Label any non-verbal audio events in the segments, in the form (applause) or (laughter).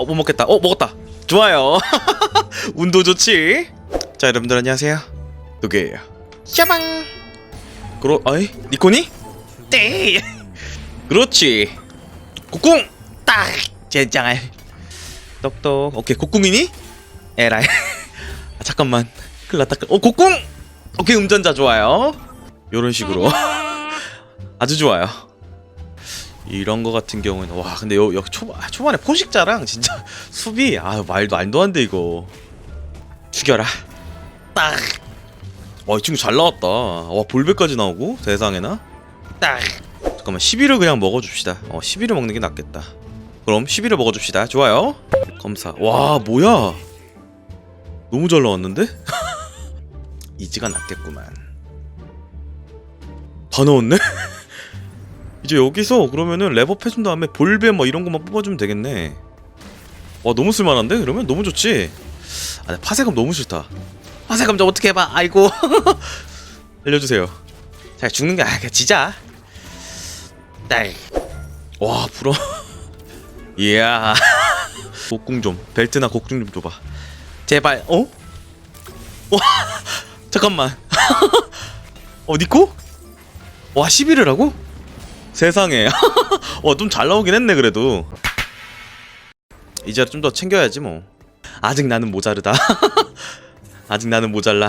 어, 못 먹겠다. 어, 먹었다. 좋아요. (laughs) 운도 좋지. 자, 여러분들 안녕하세요. 누구예요? 샤방. 그러, 아이, 니코니? 네. (laughs) 그렇지. 국궁. 딱. 젠장할. 똑똑. 오케이, 국궁이니? 에라이. (laughs) 아, 잠깐만. 큰일 났다. 어, 국궁. 오케이, 음전자 좋아요. 요런 식으로. 아주 좋아요. 이런 거 같은 경우는 와 근데 여, 여 초반 아, 초반에 포식자랑 진짜 (laughs) 수비 아 말도 안도 안 돼 이거. 죽여라. 딱 와 이 친구 잘 나왔다. 와 볼배까지 나오고 세상에나? 딱. 잠깐만 11을 그냥 먹어줍시다. 어 11을 먹는 게 낫겠다. 그럼 11을 먹어줍시다. 좋아요. 검사. 와 뭐야? 너무 잘 나왔는데? (laughs) 이지가 낫겠구만. 다 넣었네 (laughs) 이제 여기서 그러면은 랩업 해준 다음에 볼배 뭐 이런 것만 뽑아주면 되겠네. 와 너무 쓸만한데? 그러면 너무 좋지. 아 파세감 너무 싫다. 파세감 좀 어떻게 해봐? 아이고. (laughs) 알려주세요. 자 죽는 게 아, 그냥 지자. 딸. 와 불어. (laughs) 이야. (laughs) 곡궁 좀 벨트나 곡궁 좀 줘봐. 제발. 어? 와 잠깐만. 어 니코? 와 11을 하고? 세상에. (laughs) 어 좀 잘 나오긴 했네 그래도. 이제 좀 더 챙겨야지 뭐. 아직 나는 모자르다. (laughs) 아직 나는 모자라.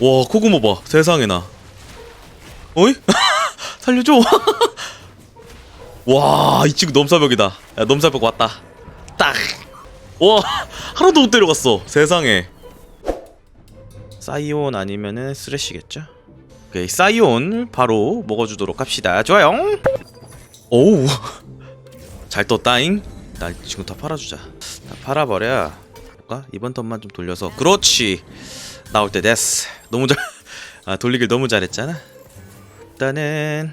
와 코고모 봐. 세상에 나. 어이? (laughs) 살려줘. 와이 친구 넘사벽이다. 야 넘사벽 왔다. 딱와 하나도 못 데려갔어. 세상에. 사이온 아니면은 쓰레쉬겠죠 오케이 사이온 바로 먹어주도록 합시다. 좋아요. 오우. 잘 떴다잉. 나 지금 다 팔아주자. 다 팔아버려. 볼까? 이번 턴만 좀 돌려서. 그렇지. 나올 때 됐어. 너무 잘 아, 돌리길 너무 잘했잖아. 일단은.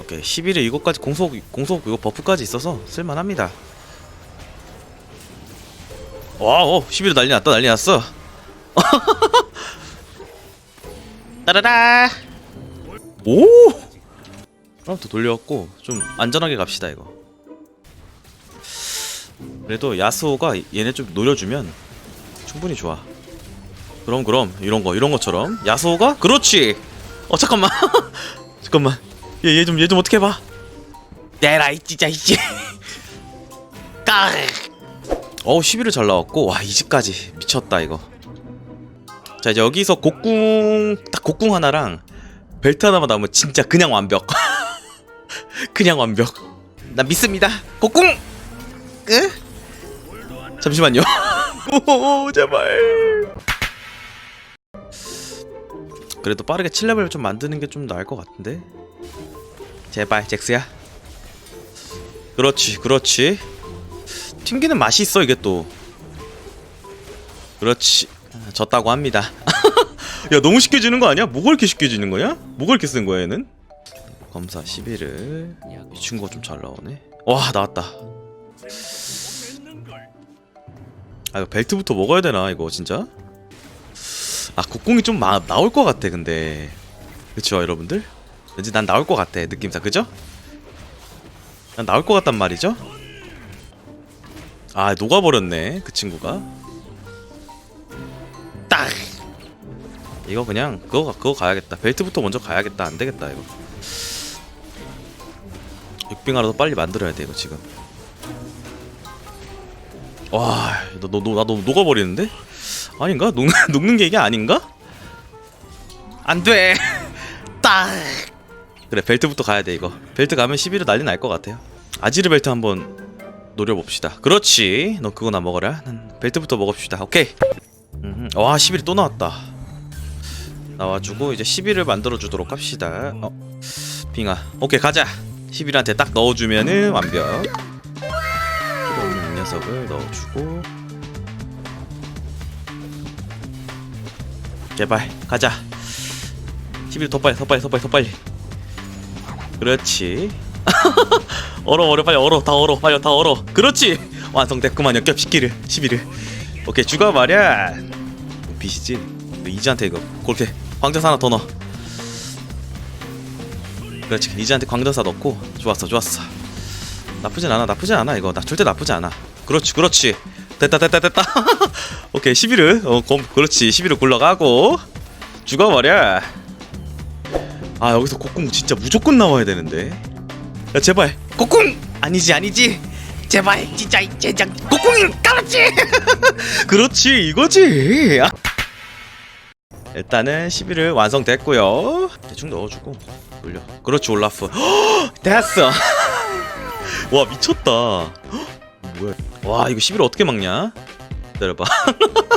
오케이. 11에 이거까지 공속 공속 이거 버프까지 있어서 쓸만합니다. 와어 11에 난리 났다. 난리 났어 (laughs) 따라라. 오! 그럼 또 돌려갖고 좀 안전하게 갑시다 이거. 그래도 야스오가 얘네 좀 노려주면 충분히 좋아. 그럼 그럼 이런 거 이런 것처럼. 야스오가? 그렇지! 어 잠깐만. (laughs) 잠깐만. 얘 얘 좀 얘 좀 어떻게 해봐. 내라 이 진짜 이지 까 (laughs) 어우 11을 잘 나왔고. 와 이집까지. 미쳤다 이거 자 이제 여기서 곡궁 딱 곡궁 하나랑 벨트 하나만 나오면 진짜 그냥 완벽. (laughs) 그냥 완벽. 난 믿습니다. 곡궁! 에? 잠시만요. (laughs) 오 제발. 그래도 빠르게 7레벨 좀 만드는 게 좀 나을 것 같은데? 제발 잭스야. 그렇지 그렇지. 튕기는 맛이 있어 이게 또. 그렇지. 아, 졌다고 합니다 야 너무 쉽게 지는 거 아니야? 뭐가 이렇게 쉽게 지는 거냐? 뭐가 이렇게 쓴 거야 얘는? 검사 11을 이 친구가 좀 잘 나오네 와 나왔다 아 이거 벨트부터 먹어야 되나 이거 진짜? 아 국공이 좀 마, 나올 것 같아 근데 그쵸 여러분들? 왠지 난 나올 것 같아 느낌상 그죠? 난 나올 것 같단 말이죠? 아 녹아버렸네 그 친구가 이거 그냥 그거 그거 가야겠다. 벨트부터 먼저 가야겠다. 안 되겠다 이거. 육빙 하나 더 빨리 만들어야 돼 이거 지금. 와 너너나너 녹아버리는데? 아닌가? 녹는 (laughs) 녹는 게 이게 아닌가? 안 돼! (laughs) 딱! 그래 벨트부터 가야 돼 이거. 벨트 가면 11호 난리 날 것 같아요. 아지르 벨트 한번 노려봅시다. 그렇지. 너 그거나 먹어라. 난 벨트부터 먹읍시다. 오케이. 음흠. 와 11이 또 나왔다 나와주고 이제 11을 만들어 주도록 합시다. 어 빙하. 오케이 가자. 11한테 딱 넣어주면은 완벽. 녀석을 넣어주고. 제발 가자. 11더 빨리 더 빨리 더 빨리 더 빨리. 그렇지. (laughs) 얼어 얼어 빨리 얼어. 다 얼어 빨리 다 얼어. 그렇지. 완성됐구만 역겹 시키를 11을. 오케이 죽어버려 빛이지 이지한테 이거 그렇게 광전사 하나 더 넣어. 그렇지. 이지한테 광전사 넣고 좋았어 좋았어. 나쁘진 않아 나쁘진 않아 이거. 나 절대 나쁘지 않아. 그렇지 그렇지. 됐다 됐다 됐다. (laughs) 오케이 11을. 어 검, 그렇지. 11을 굴러가고 죽어버려. 아 여기서 곡궁 진짜 무조건 나와야 되는데. 야 제발. 곡궁! 아니지 아니지. 제발 진짜 이 젠장 곡궁 그렇지. 그렇지 이거지. 아. 일단은 11을 완성됐고요. 대충 넣어주고 올려. 그렇지 올라프. (gasps) 됐어. (laughs) 와 미쳤다. 헉, (gasps) 뭐야. 와 이거 11을 어떻게 막냐? 기다려봐.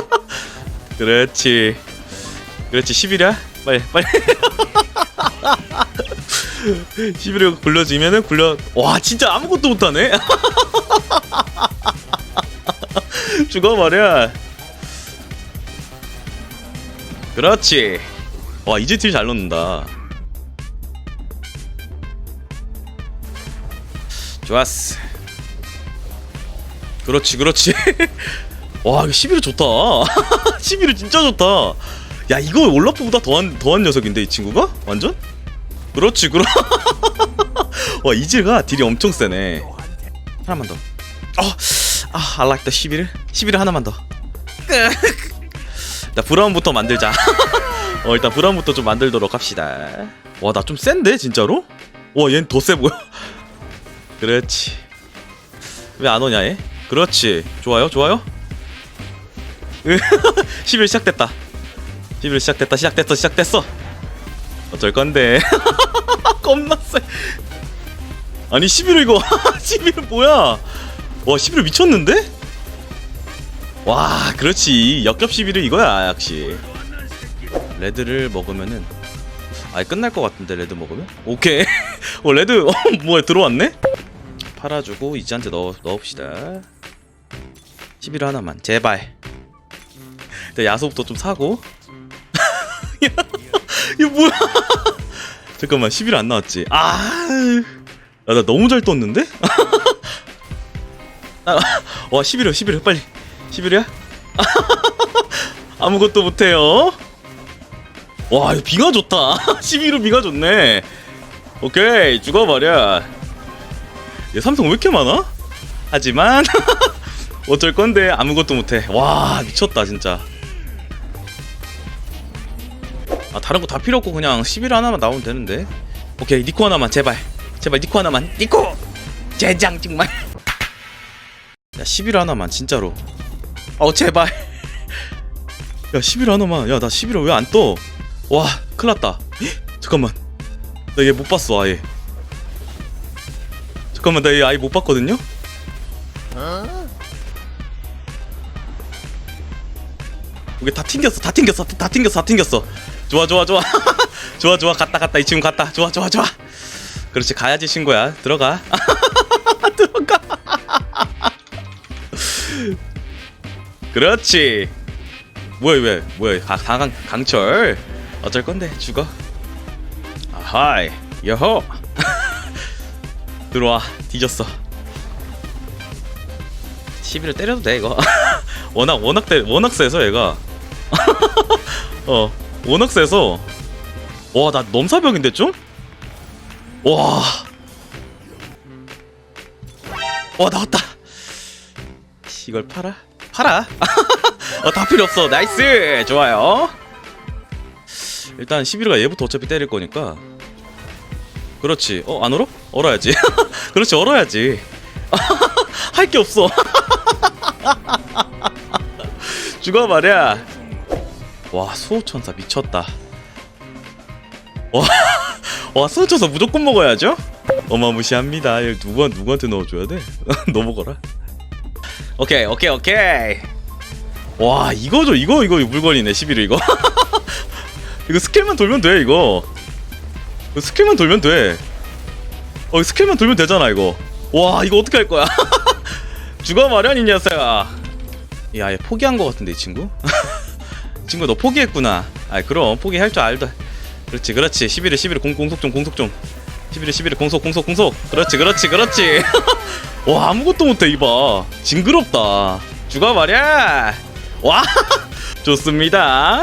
(laughs) 그렇지. 그렇지 11이야? 빨리 빨리. (laughs) 11을 굴려주면은 굴려. 와 진짜 아무것도 못하네. 죽어버려 그렇지. 와 이제 팀잘 넣는다. 좋았어. 그렇지 그렇지. (laughs) 와 이거 11호 좋다. (laughs) 11호 진짜 좋다. 야 이거 올라프보다 더한 더한 녀석인데 이 친구가? 완전? 그렇지 그럼 (laughs) 와 이질가 딜이 엄청 세네. 하나만 더. 어, 아, I like the 11 11 하나만 더 나 브라운부터 만들자. (laughs) 어 일단 브라운부터 좀 만들도록 합시다. 와 나 좀 센데 진짜로? 와 얘는 더 세 보여. (laughs) 그렇지. 왜 안 오냐 얘? 그렇지. 좋아요 좋아요. (laughs) 11 시작됐다. 11 시작됐다 시작됐어 시작됐어. 어쩔 건데. 겁나 세 아니 11 이거. 11 뭐야? 와 11 미쳤는데 와 그렇지. 역겹 11은 이거야 역시. 레드를 먹으면은 아예 끝날 것 같은데 레드 먹으면? 오케이. (laughs) 어 레드 어 뭐야 들어왔네? 팔아주고 이지한테 넣어 넣읍시다. 11 하나만. 제발. 내 야소부터 좀 사고. 야, (laughs) 이거 뭐야? (laughs) 잠깐만 11 안 나왔지. 아나 너무 잘 떴는데? 아, 와 11호 11호 빨리 11이야? (laughs) 아무것도 못해요. 와, 이거 비가 좋다. (laughs) 11호 비가 좋네. 오케이, 죽어버려. 얘 삼성 왜 이렇게 많아? 하지만 (laughs) 어쩔 건데 아무것도 못해. 와, 미쳤다 진짜. 아, 다른 거 다 필요 없고 그냥 11 하나만 나오면 되는데. 오케이, 니코 하나만 제발. 제발 니코 하나만. 니코. 제장 정말. 야, 11 하나만 진짜로. 어 제발. (laughs) 야 11 하나만 야나 11을 왜안 떠? 와 큰일났다. 헉, (gasps) 잠깐만. 나 얘 못 봤어 아예. 잠깐만 나 얘 아예 못 봤거든요? 이게 다 튕겼어 다 튕겼어 다 튕겼어 다 튕겼어. 좋아 좋아 좋아. (laughs) 좋아 좋아. 갔다 갔다. 이 친구 갔다. 좋아 좋아 좋아. 그렇지 가야지 친구야. 들어가. (laughs) 들어가 그렇지. 뭐야 왜 뭐야 가, 강 강 철 어쩔 건데 죽어. 아하이 여호 (laughs) 들어와 뒤졌어. 11을 때려도 돼 이거. (laughs) 워낙 워낙 때 워낙 세서 얘가. (laughs) 어 워낙 세서. 와 나 넘사벽인데 좀? 와. 와 나왔다. 이걸 팔아? 팔아. (laughs) 어, 다 필요 없어. 나이스. 좋아요. 일단 11호가 얘부터 어차피 때릴 거니까. 그렇지. 어, 안 얼어? 얼어야지. (laughs) 그렇지, 얼어야지. (laughs) 할 게 없어. 죽어 말이야. 와, 수호천사 미쳤다. 와, 와, 수호천사 무조건 먹어야죠? 어마무시합니다. 누구한테 넣어줘야 돼? 너 먹어라. 오케이 오케이 오케이. 와 이거죠 이거 이거 물건이네 11호 이거. (laughs) 이거 스킬만 돌면 돼 이거. 이거 스킬만 돌면 돼어 스킬만 돌면 되잖아 이거. 와 이거 어떻게 할 거야? (laughs) 죽어 마련 이 녀석아. 야 얘 포기한 거 같은데 이 친구? (laughs) 친구 너 포기했구나. 아 그럼 포기할 줄 알다. 그렇지 그렇지. 11회 11회 공, 공속 좀 공속 좀. 11회 11회 공속 공속 공속. 그렇지 그렇지 그렇지 와 아무것도 못해 이봐. 징그럽다. 죽어 말이야. 와 (laughs) 좋습니다